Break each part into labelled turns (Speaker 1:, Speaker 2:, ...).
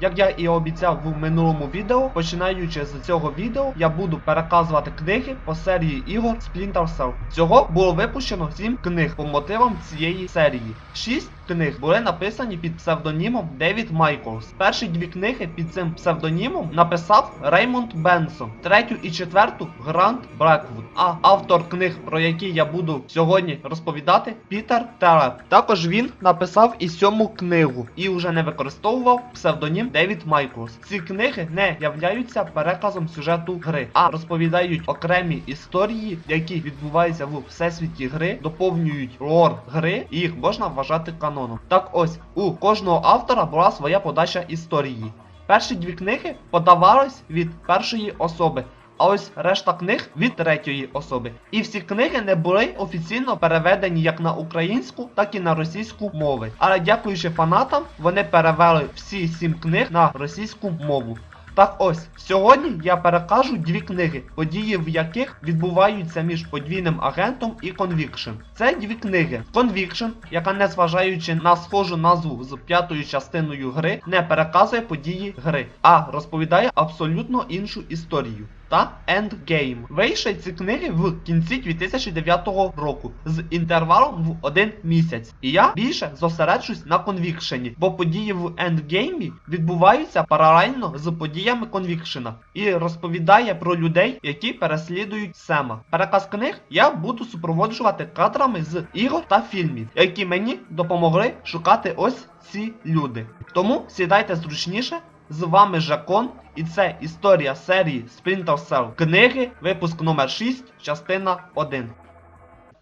Speaker 1: Як я і обіцяв в минулому відео, починаючи з цього відео, я буду переказувати книги по серії ігор Splinter Cell. Всього було випущено 7 книг по мотивам цієї серії. 6 книг були написані під псевдонімом Девід Майклс. Перші дві книги під цим псевдонімом написав Реймонд Бенсон, третю і четверту Грант Блеквуд. А автор книг, про які я буду сьогодні розповідати, Пітер Телеп. Також він написав і сьому книгу і вже не використовував псевдонім Девід Майклс. Ці книги не являються переказом сюжету гри, а розповідають окремі історії, які відбуваються в всесвіті гри, доповнюють лор гри, і їх можна вважати каноном. Так ось у кожного автора була своя подача історії. Перші дві книги подавались від першої особи. А ось решта книг від третьої особи. І всі книги не були офіційно переведені як на українську, так і на російську мови. Але дякуючи фанатам, вони перевели всі сім книг на російську мову. Так ось, сьогодні я перекажу дві книги, події в яких відбуваються між подвійним агентом і Conviction. Це дві книги. Conviction, яка незважаючи на схожу назву з п'ятою частиною гри, не переказує події гри, а розповідає абсолютно іншу історію. Та Endgame. Вийшли ці книги в кінці 2009 року з інтервалом в один місяць. І я більше зосереджусь на конвікшені, бо події в Endgame відбуваються паралельно з подіями конвікшена і розповідає про людей, які переслідують Сема. Переказ книг я буду супроводжувати кадрами з ігор та фільмів, які мені допомогли шукати ось ці люди. Тому сідайте зручніше. З вами Жакон, і це історія серії Splinter Cell книги, випуск номер 6, частина 1.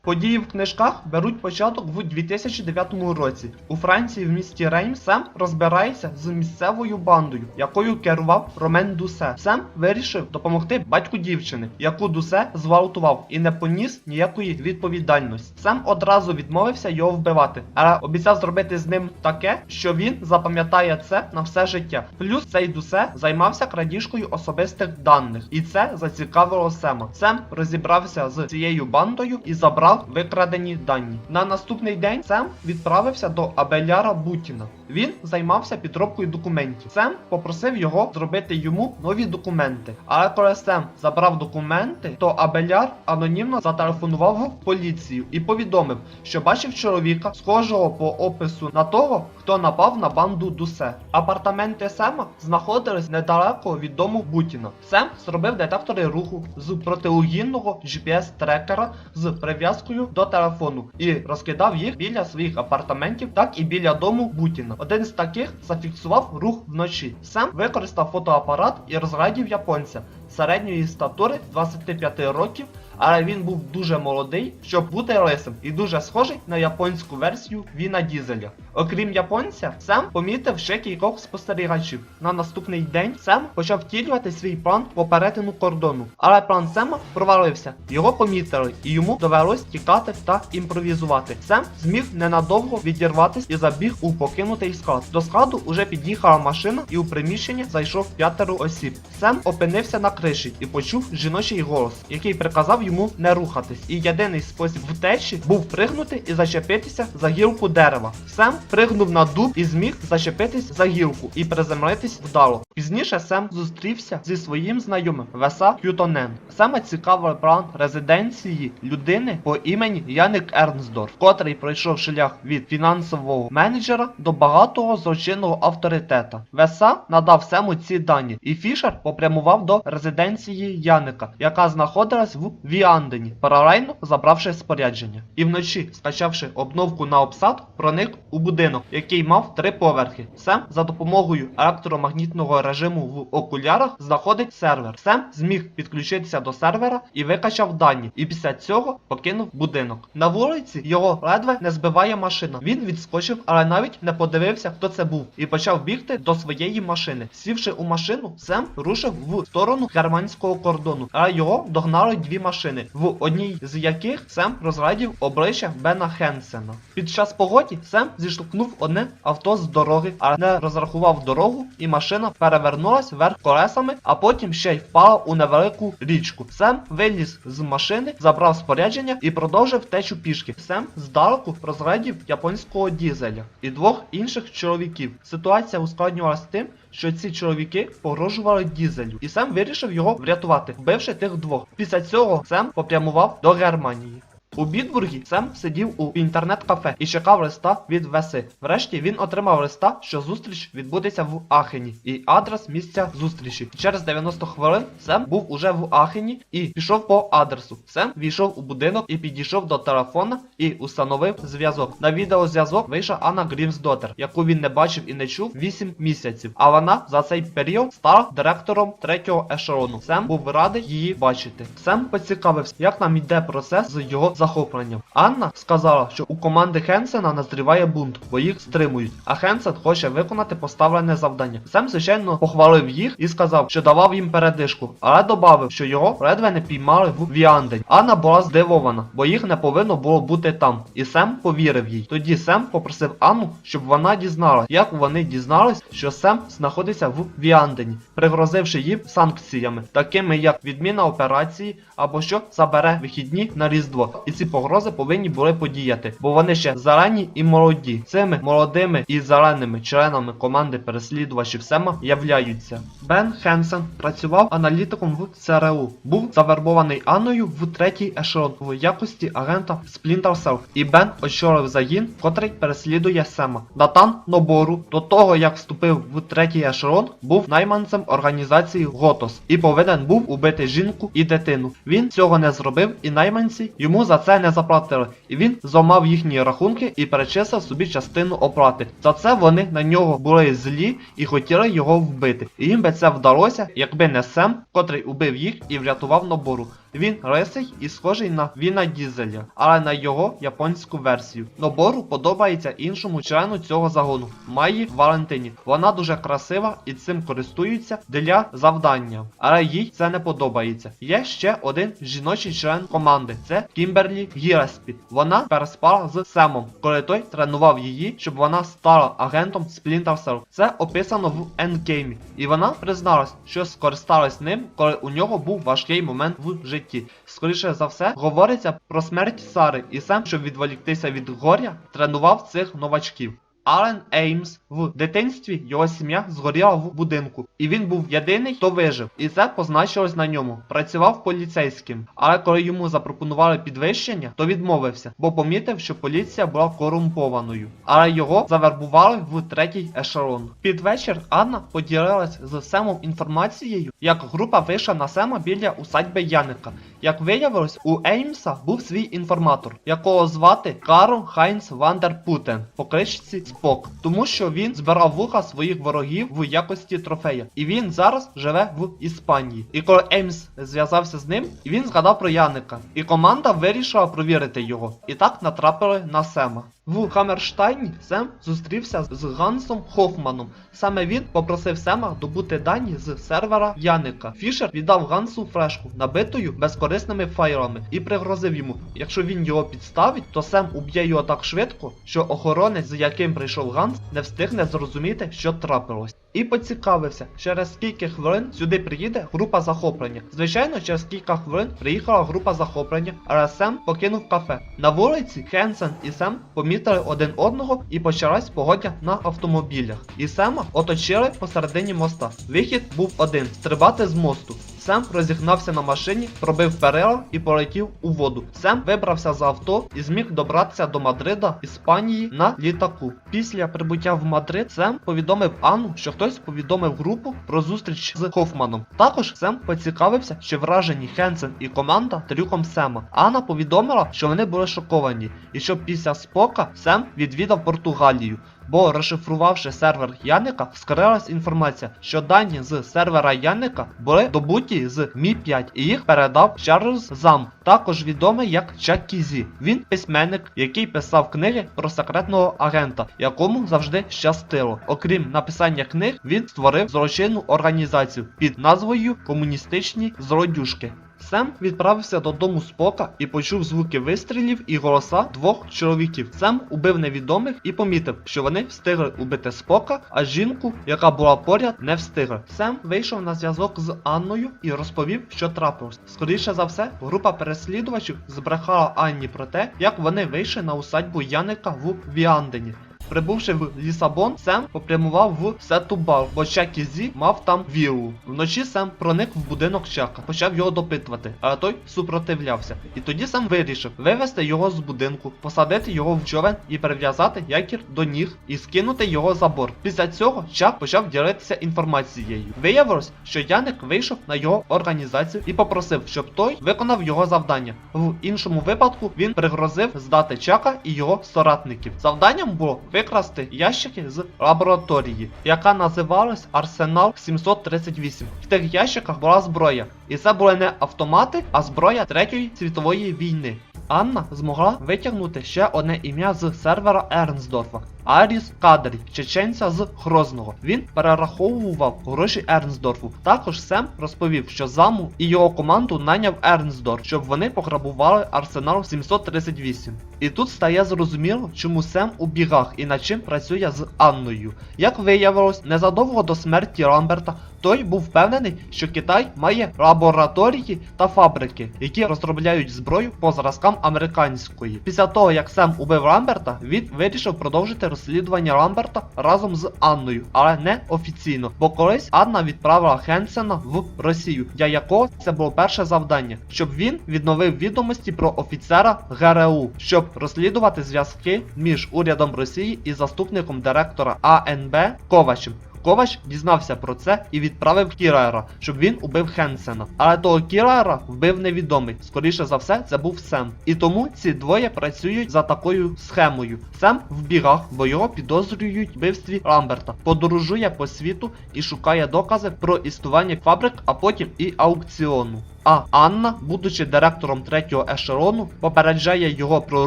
Speaker 1: Події в книжках беруть початок в 2009 році. У Франції в місті Рейм Сем розбирається з місцевою бандою, якою керував Ромен Дусе. Сем вирішив допомогти батьку дівчини, яку Дусе зґвалтував і не поніс ніякої відповідальності. Сем одразу відмовився його вбивати, але обіцяв зробити з ним таке, що він запам'ятає це на все життя. Плюс цей Дусе займався крадіжкою особистих даних, і це зацікавило Сема. Сем розібрався з цією бандою і забрав викрадені дані. На наступний день Сем відправився до Абеляра Бутіна. Він займався підробкою документів. Сем попросив його зробити йому нові документи. Але коли Сем забрав документи, то Абеляр анонімно зателефонував в поліцію і повідомив, що бачив чоловіка, схожого по опису на того, хто напав на банду Дусе. Апартаменти Сема знаходились недалеко від дому Бутіна. Сем зробив детектори руху з протилугінного GPS-трекера з прив'язкою до телефону і розкидав їх біля своїх апартаментів, так і біля дому Бутіна. Один з таких зафіксував рух вночі. Сем використав фотоапарат і розглядів японця середньої статури 25 років, але він був дуже молодий, щоб бути лисим, і дуже схожий на японську версію Віна Дізеля. Окрім японця, Сем помітив ще кількох спостерігачів. На наступний день Сем почав втілювати свій план по перетину кордону, але план Сема провалився. Його помітили, і йому довелось тікати та імпровізувати. Сем зміг ненадовго відірватись і забіг у покинутий склад. До складу уже під'їхала машина, і у приміщення зайшов п'ятеро осіб. Сем опинився на криші і почув жіночий голос, який приказав йому не рухатись. І єдиний спосіб втечі був пригнути і зачепитися за гілку дерева. Сем пригнув на дуб і зміг зачепитись за гілку і приземлитись вдало. Пізніше Сем зустрівся зі своїм знайомим Веса Х'ютонен. Сема цікавив план резиденції людини по імені Яник Ернсдорф, котрий пройшов шлях від фінансового менеджера до багатого злочинного авторитета. Веса надав Сему ці дані, і Фішер попрямував до резиденції Яника, яка знаходилась в Віандені, паралельно забравши спорядження. І вночі, скачавши обновку на обсад, проник у будинок, який мав три поверхи. Сем за допомогою електромагнітного режиму в окулярах знаходить сервер. Сем зміг підключитися до сервера і викачав дані, і після цього покинув будинок. На вулиці його ледве не збиває машина. Він відскочив, але навіть не подивився, хто це був, і почав бігти до своєї машини. Сівши у машину, Сем рушив в сторону германського кордону, але його догнали дві машини, в одній з яких Сем розглядів обличчя Бена Хенсена. Під час погоді Сем зіштовхнув одне авто з дороги, але не розрахував дорогу, і машина пере перевернулась вверх колесами, а потім ще й впала у невелику річку. Сем виліз з машини, забрав спорядження і продовжив втечу пішки. Сем здалеку розглядів японського дізеля і двох інших чоловіків. Ситуація ускладнювалась тим, що ці чоловіки погрожували дізелю, і Сем вирішив його врятувати, вбивши тих двох. Після цього Сем попрямував до Германії. У Бітбургі Сем сидів у інтернет-кафе і чекав листа від Веси. Врешті він отримав листа, що зустріч відбудеться в Ахені, і адрес місця зустрічі. Через 90 хвилин Сем був уже в Ахені і пішов по адресу. Сем війшов у будинок і підійшов до телефона і установив зв'язок. На відеозв'язок вийшла Анна Грімсдотер, яку він не бачив і не чув 8 місяців. А вона за цей період стала директором третього ешелону. Сем був радий її бачити. Сем поцікавився, як нам йде процес з його захопленням. Анна сказала, що у команди Хенсена назріває бунт, бо їх стримують. А Хенсен хоче виконати поставлене завдання. Сем, звичайно, похвалив їх і сказав, що давав їм передишку, але додав, що його ледве не піймали в Віандень. Анна була здивована, бо їх не повинно було бути там. І Сем повірив їй. Тоді Сем попросив Анну, щоб вона дізналась, як вони дізнались, що Сем знаходиться в Віандені, пригрозивши їм санкціями, такими як відміна операції або що забере вихідні на Різдво. І ці погрози повинні були подіяти, бо вони ще зелені і молоді. Цими молодими і зеленими членами команди переслідувачів Сема являються. Бен Хенсен працював аналітиком в ЦРУ, був завербований Анною в третій ешелон в якості агента Splinter Cell. І Бен очолив загін, котрий переслідує Сема. Натан Нобору до того як вступив в третій ешелон, був найманцем організації Готос і повинен був убити жінку і дитину. Він цього не зробив, і найманці йому за це не заплатили. І він зламав їхні рахунки і перечислив собі частину оплати. За це вони на нього були злі і хотіли його вбити. І їм би це вдалося, якби не Сем, котрий убив їх і врятував Нобору. Він рисий і схожий на Віна Дізеля, але на його японську версію. Нобору подобається іншому члену цього загону Майї Валентині. Вона дуже красива і цим користується для завдання, але їй це не подобається. Є ще один жіночий член команди це Кімберлі Гіреспі. Вона переспала з Семом, коли той тренував її, щоб вона стала агентом Splinter. Це описано в Endgame. І вона призналась, що скористалась ним, коли у нього був важкий момент в житті. Скоріше за все, говориться про смерть Сари, і сам, щоб відволіктися від горя, тренував цих новачків. Ален Еймс в дитинстві його сім'я згоріла в будинку, і він був єдиний, хто вижив, і це позначилось на ньому. Працював поліцейським, але коли йому запропонували підвищення, то відмовився, бо помітив, що поліція була корумпованою. Але його завербували в третій ешелон. Під вечір Анна поділилась з Семом інформацією, як група вийшла на Сема біля усадьби Яника. Як виявилось, у Еймса був свій інформатор, якого звати Карл Хайнц Вандер Путен по кличці Спок, тому що він збирав вуха своїх ворогів в якості трофея, і він зараз живе в Іспанії. І коли Еймс зв'язався з ним, він згадав про Яника, і команда вирішила провірити його. І так натрапили на Сема. В Хаммерштайні Сем зустрівся з Гансом Хофманом. Саме він попросив Сема добути дані з сервера Яника. Фішер віддав Гансу флешку, набитою безкорисними файлами, і пригрозив йому, якщо він його підставить, то Сем уб'є його так швидко, що охоронець, з яким прийшов Ганс, не встигне зрозуміти, що трапилось. І поцікавився, через скільки хвилин сюди приїде група захоплення. Звичайно, через кілька хвилин приїхала група захоплення, але Сем покинув кафе. На вулиці Хенсен і Сем помітили один одного і почалась погодня на автомобілях. І Сема оточили посередині моста. Вихід був один стрибати з мосту. Сем розігнався на машині, пробив перила і полетів у воду. Сем вибрався з авто і зміг добратися до Мадрида, Іспанії на літаку. Після прибуття в Мадрид Сем повідомив Анну, що хтось повідомив групу про зустріч з Хофманом. Також Сем поцікавився, чи вражені Хенсен і команда трюком Сема. Анна повідомила, що вони були шоковані, і що після спока Сем відвідав Португалію. Бо розшифрувавши сервер Яника, вскрилась інформація, що дані з сервера Яника були добуті з Мі 5 і їх передав Чарльз Зам, також відомий як Чакі Зі. Він письменник, який писав книги про секретного агента, якому завжди щастило. Окрім написання книг, він створив злочинну організацію під назвою Комуністичні злодюшки. Сем відправився додому Спока і почув звуки вистрілів і голоса двох чоловіків. Сем убив невідомих і помітив, що вони встигли убити Спока, а жінку, яка була поряд, не встигла. Сем вийшов на зв'язок з Анною і розповів, що трапилось. Скоріше за все, група переслідувачів збрехала Анні про те, як вони вийшли на усадьбу Яника в Віандені. Прибувши в Лісабон, Сем попрямував в Сетубал, бо Чакі Зі мав там віллу. Вночі Сем проник в будинок Чака, почав його допитувати, але той супротивлявся. І тоді Сем вирішив вивести його з будинку, посадити його в човен і прив'язати якір до ніг і скинути його за борт. Після цього Чак почав ділитися інформацією. Виявилось, що Яник вийшов на його організацію і попросив, щоб той виконав його завдання. В іншому випадку він пригрозив здати Чака і його соратників. Завданням було викрасти ящики з лабораторії, яка називалась Арсенал 738. В тих ящиках була зброя, і це були не автомати, а зброя Третьої світової війни. Анна змогла витягнути ще одне ім'я з сервера Ернсдорфа. Аріс Кадрі, чеченця з Грозного. Він перераховував гроші Ернсдорфу. Також Сем розповів, що заму і його команду наняв Ернсдорф, щоб вони пограбували арсенал 738. І тут стає зрозуміло, чому Сем у бігах і над чим працює з Анною. Як виявилось, незадовго до смерті Ламберта той був впевнений, що Китай має лабораторії та фабрики, які розробляють зброю по зразкам американської. Після того, як Сем убив Ламберта, він вирішив продовжити розслідування Ламберта разом з Анною, але не офіційно, бо колись Анна відправила Хенсена в Росію, для якого це було перше завдання, щоб він відновив відомості про офіцера ГРУ, щоб розслідувати зв'язки між урядом Росії і заступником директора АНБ Ковачем. Ковач дізнався про це і відправив Кірера, щоб він убив Хенсена. Але того Кірера вбив невідомий. Скоріше за все, це був Сем. І тому ці двоє працюють за такою схемою. Сем в бігах, бо його підозрюють в вбивстві Ламберта. Подорожує по світу і шукає докази про існування фабрик, а потім і аукціону. А Анна, будучи директором третього ешелону, попереджає його про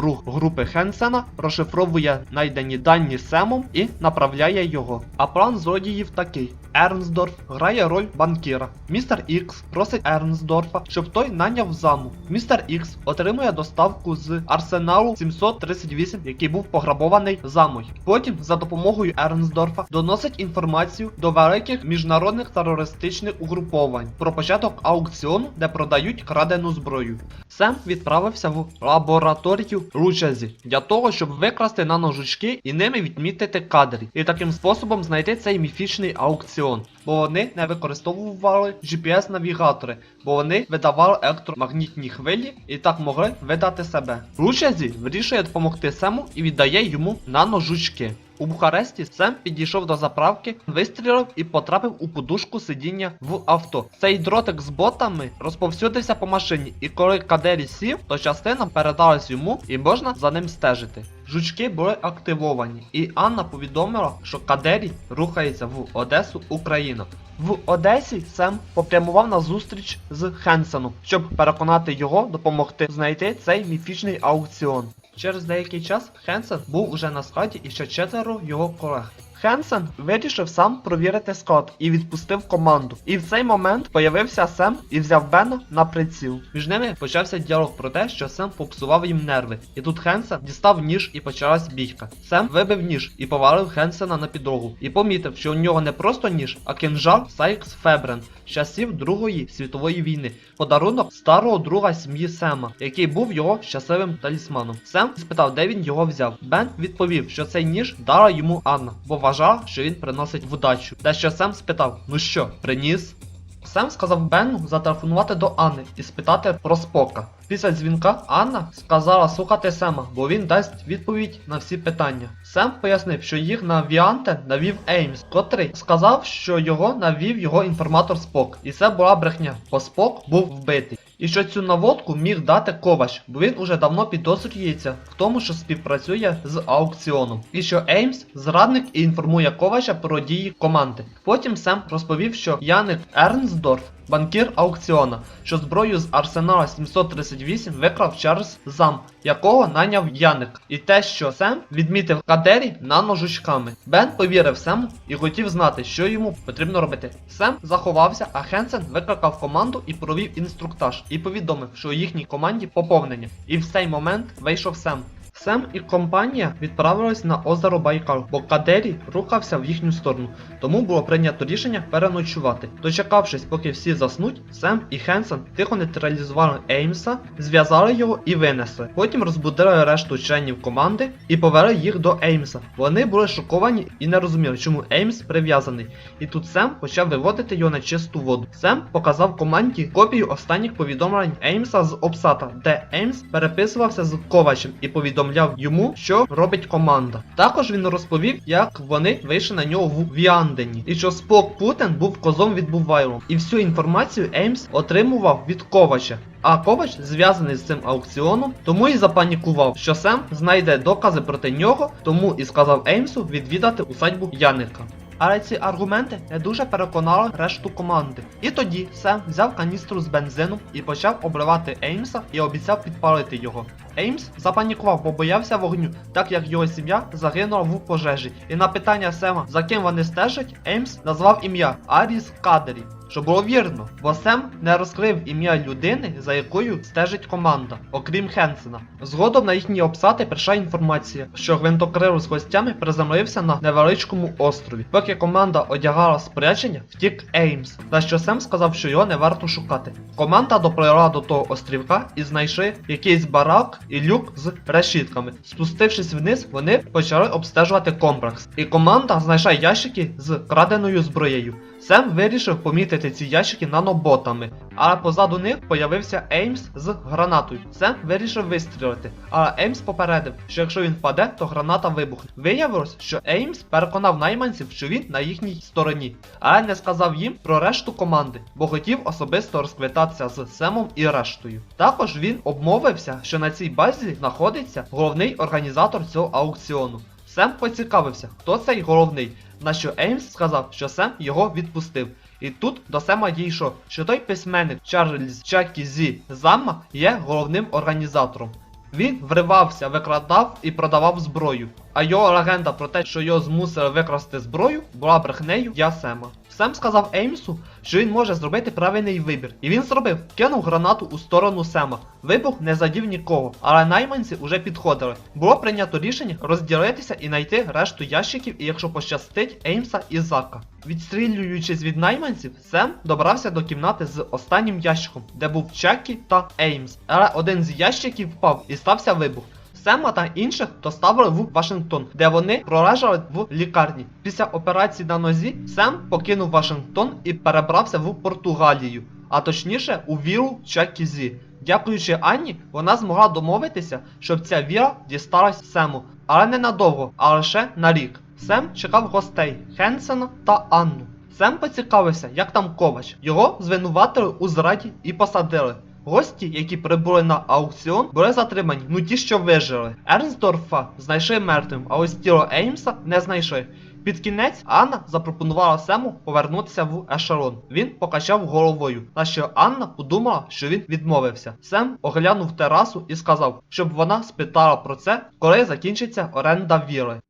Speaker 1: рух групи Хенсена, розшифровує найдені дані Семом і направляє його. А план злодіїв такий. Ернсдорф грає роль банкіра. Містер Ікс просить Ернсдорфа, щоб той наняв заму. Містер Ікс отримує доставку з арсеналу 738, який був пограбований замою. Потім, за допомогою Ернсдорфа, доносить інформацію до великих міжнародних терористичних угруповань про початок аукціону, де продають крадену зброю. Сем відправився в лабораторію Лучезі для того, щоб викрасти наножучки і ними відмітити кадрі, і таким способом знайти цей міфічний аукціон. Бо вони не використовували GPS-навігатори, бо вони видавали електромагнітні хвилі і так могли видати себе. Лучезі вирішує допомогти Сему і віддає йому наножучки. У Бухаресті Сем підійшов до заправки, вистрілив і потрапив у подушку сидіння в авто. Цей дротик з ботами розповсюдився по машині, і коли Кадері сів, то частина передалась йому і можна за ним стежити. Жучки були активовані, і Анна повідомила, що Кадері рухається в Одесу, Україна. В Одесі Сем попрямував на зустріч з Хенсеном, щоб переконати його допомогти знайти цей міфічний аукціон. Через деякий час Хенсен був уже на складі і ще четверо його колег. Хенсен вирішив сам провірити склад і відпустив команду. І в цей момент появився Сем і взяв Бена на приціл. Між ними почався діалог про те, що Сем попсував їм нерви. І тут Хенсен дістав ніж і почалась бійка. Сем вибив ніж і повалив Хенсена на підлогу. І помітив, що у нього не просто ніж, а кинжал Сайкс Фебрен з часів Другої світової війни. Подарунок старого друга сім'ї Сема, який був його щасливим талісманом. Сем спитав, де він його взяв. Бен відповів, що цей ніж дала йому Анна, бо вважала, що він приносить вдачу. Те, що Сем спитав: Ну що, приніс? Сем сказав Бену зателефонувати до Анни і спитати про спока. Після дзвінка Анна сказала слухати Сема, бо він дасть відповідь на всі питання. Сем пояснив, що їх на Віанте навів Еймс, котрий сказав, що його навів його інформатор Спок. І це була брехня, бо Спок був вбитий. І що цю наводку міг дати Ковач, бо він уже давно підозрюється в тому, що співпрацює з аукціоном. І що Еймс зрадник і інформує Ковача про дії команди. Потім Сем розповів, що Яник Ернсдорф банкір аукціона, що зброю з арсенала 738 викрав Чарльз Зам, якого наняв Яник. І те, що Сем відмітив Кадері наножучками. Бен повірив Сему і хотів знати, що йому потрібно робити. Сем заховався, а Хенсен викликав команду і провів інструктаж. І повідомив, що у їхній команді поповнення. І в цей момент вийшов Сем. Сем і компанія відправились на озеро Байкал, бо Кадері рухався в їхню сторону, тому було прийнято рішення переночувати. Дочекавшись, поки всі заснуть, Сем і Хенсен тихо нейтралізували Еймса, зв'язали його і винесли. Потім розбудили решту членів команди і повели їх до Еймса. Вони були шоковані і не розуміли, чому Еймс прив'язаний. І тут Сем почав виводити його на чисту воду. Сем показав команді копію останніх повідомлень Еймса з Обсата, де Еймс переписувався з Ковачем і повідомляв йому, що робить команда. Також він розповів, як вони вийшли на нього в Віандені, і що Спок Путен був козом від Бувайлом. І всю інформацію Еймс отримував від Ковача. А Ковач зв'язаний з цим аукціоном, тому і запанікував, що Сем знайде докази проти нього, тому і сказав Еймсу відвідати усадьбу Яника. Але ці аргументи не дуже переконали решту команди. І тоді Сем взяв каністру з бензином і почав обливати Еймса і обіцяв підпалити його. Еймс запанікував, бо боявся вогню, так як його сім'я загинула в пожежі. І на питання Сема, за ким вони стежать, Еймс назвав ім'я Аріс Кадері. Що було вірно, бо Сем не розкрив ім'я людини, за якою стежить команда, окрім Хенсена. Згодом на їхні обсати прийшла інформація, що гвинтокрил з гостями приземлився на невеличкому острові. Поки команда одягала спорядження, втік Еймс, на що Сем сказав, що його не варто шукати. Команда доплила до того острівка і знайшли якийсь барак і люк з решітками. Спустившись вниз, вони почали обстежувати комплекс. І команда знайшла ящики з краденою зброєю. Сем вирішив помітити ці ящики наноботами, але позаду них появився Еймс з гранатою. Сем вирішив вистрілити, але Еймс попередив, що якщо він впаде, то граната вибухне. Виявилось, що Еймс переконав найманців, що він на їхній стороні, але не сказав їм про решту команди, бо хотів особисто розквитатися з Семом і рештою. Також він обмовився, що на цій базі знаходиться головний організатор цього аукціону. Сем поцікавився, хто цей головний, на що Еймс сказав, що Сем його відпустив. І тут до Сема дійшло, що той письменник Чарльз Чакі Зі Замма є головним організатором. Він вривався, викрадав і продавав зброю. А його легенда про те, що його змусили викрасти зброю, була брехнею я Сема. Сем сказав Еймсу, що він може зробити правильний вибір. І він зробив, кинув гранату у сторону Сема. Вибух не задів нікого, але найманці уже підходили. Було прийнято рішення розділитися і знайти решту ящиків, і якщо пощастить Еймса і Зака. Відстрілюючись від найманців, Сем добрався до кімнати з останнім ящиком, де був Чекі та Еймс. Але один з ящиків впав і стався вибух. Сема та інших доставили в Вашингтон, де вони пролежали в лікарні. Після операції на нозі Сем покинув Вашингтон і перебрався в Португалію, а точніше у віру Чакізі. Дякуючи Анні, вона змогла домовитися, щоб ця віра дісталась Сему, але не надовго, а лише на рік. Сем чекав гостей Хенсена та Анну. Сем поцікавився, як там ковач. Його звинуватили у зраді і посадили. Гості, які прибули на аукціон, були затримані, ну ті, що вижили. Ернсдорфа знайшли мертвим, а ось тіло Еймса не знайшли. Під кінець Анна запропонувала Сему повернутися в ешелон. Він покачав головою, на що Анна подумала, що він відмовився. Сем оглянув терасу і сказав, щоб вона спитала про це, коли закінчиться оренда віри.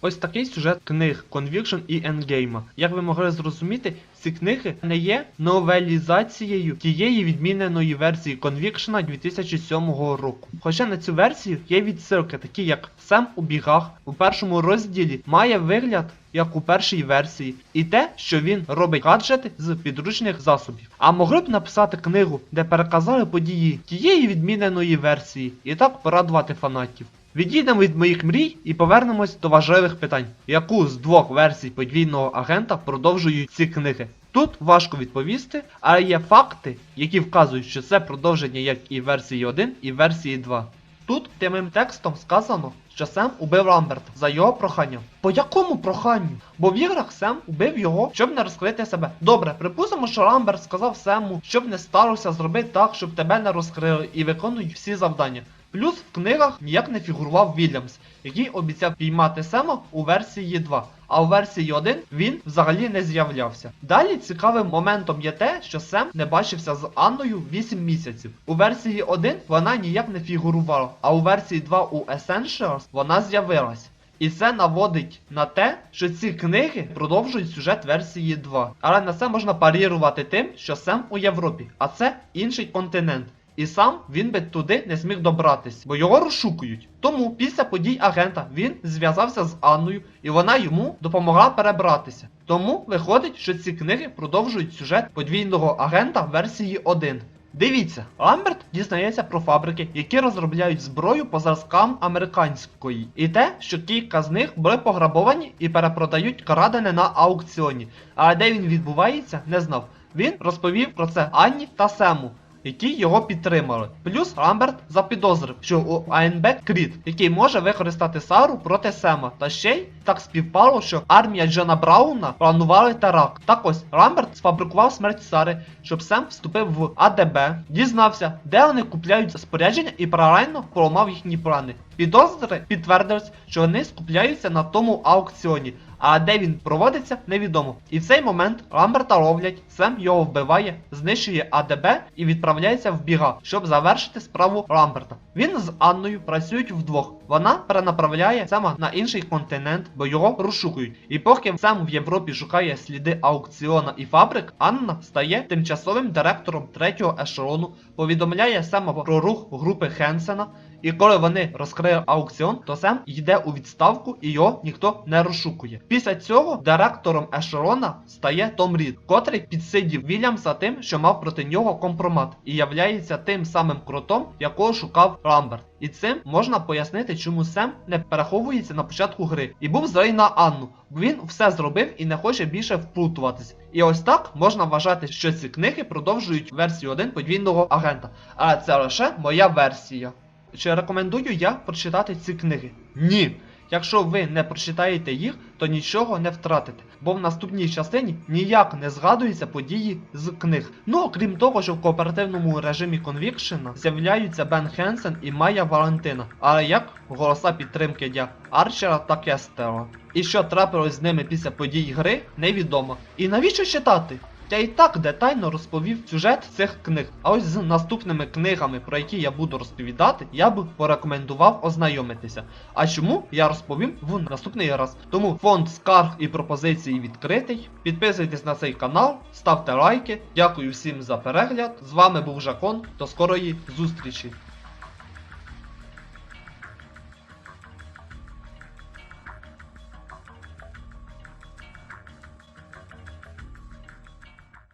Speaker 1: Ось такий сюжет книг Conviction і Endgame. Як ви могли зрозуміти, ці книги не є новелізацією тієї відміненої версії Conviction 2007 року. Хоча на цю версію є відсилки, такі як Сем у бігах у першому розділі має вигляд. Як у першій версії, і те, що він робить гаджети з підручних засобів. А могли б написати книгу, де переказали події тієї відміненої версії, і так порадувати фанатів. Відійдемо від моїх мрій і повернемось до важливих питань, яку з двох версій подвійного агента продовжують ці книги. Тут важко відповісти, але є факти, які вказують, що це продовження як і версії 1, і версії 2. Тут прямим текстом сказано, що Сем убив Ламберта за його проханням. По якому проханню? Бо в іграх Сем убив його, щоб не розкрити себе. Добре, припустимо, що Ламберт сказав Сему, щоб не сталося, зроби так, щоб тебе не розкрили і виконуй всі завдання. Плюс в книгах ніяк не фігурував Вільямс, який обіцяв піймати Сема у версії 2, а у версії 1 він взагалі не з'являвся. Далі цікавим моментом є те, що Сем не бачився з Анною 8 місяців. У версії 1 вона ніяк не фігурувала, а у версії 2 у Essentials вона з'явилась. І це наводить на те, що ці книги продовжують сюжет версії 2. Але на це можна парірувати тим, що Сем у Європі, а це інший континент. І сам він би туди не зміг добратись, бо його розшукують. Тому після подій агента він зв'язався з Анною, і вона йому допомогла перебратися. Тому виходить, що ці книги продовжують сюжет подвійного агента версії 1. Дивіться, Ламберт дізнається про фабрики, які розробляють зброю по зразкам американської, і те, що кілька з них були пограбовані і перепродають крадене на аукціоні. Але де він відбувається, не знав. Він розповів про це Анні та Сему. Які його підтримали. Плюс Ламберт запідозрив, що у АНБ Кріт, який може використати Сару проти Сема. Та ще й так співпало, що армія Джона Брауна планували теракт. Так ось Ламберт сфабрикував смерть Сари, щоб Сем вступив в АДБ, дізнався, де вони купляють спорядження і паралельно поламав їхні плани. Підозри підтвердились, що вони скупляються на тому аукціоні. А де він проводиться, невідомо. І в цей момент Ламберта ловлять, Сем його вбиває, знищує АДБ і відправляється в біга, щоб завершити справу Ламберта. Він з Анною працюють вдвох. Вона перенаправляє Сема на інший континент, бо його розшукують. І поки Сем в Європі шукає сліди аукціона і фабрик, Анна стає тимчасовим директором третього ешелону, повідомляє Сема про рух групи Хенсена. І коли вони розкрили аукціон, то Сем йде у відставку і його ніхто не розшукує. Після цього директором ешелона стає Том Рід, котрий підсидів Вільямса тим, що мав проти нього компромат, і являється тим самим кротом, якого шукав Ламберт. І цим можна пояснити, чому Сем не переховується на початку гри і був злий на Анну, бо він все зробив і не хоче більше вплутуватись. І ось так можна вважати, що ці книги продовжують версію 1 подвійного агента. Але це лише моя версія. Чи рекомендую я прочитати ці книги? Ні. Якщо ви не прочитаєте їх, то нічого не втратите, бо в наступній частині ніяк не згадуються події з книг. Ну окрім того, що в кооперативному режимі Conviction з'являються Бен Хенсен і Майя Валентина, але як голоса підтримки для Арчера та Кестела. І що трапилось з ними після подій гри, невідомо. І навіщо читати? Я і так детально розповів сюжет цих книг. А ось з наступними книгами, про які я буду розповідати, я б порекомендував ознайомитися. А чому я розповім в наступний раз. Тому фонд скарг і пропозицій відкритий. Підписуйтесь на цей канал, ставте лайки. Дякую всім за перегляд. З вами був Жакон. До скорої зустрічі.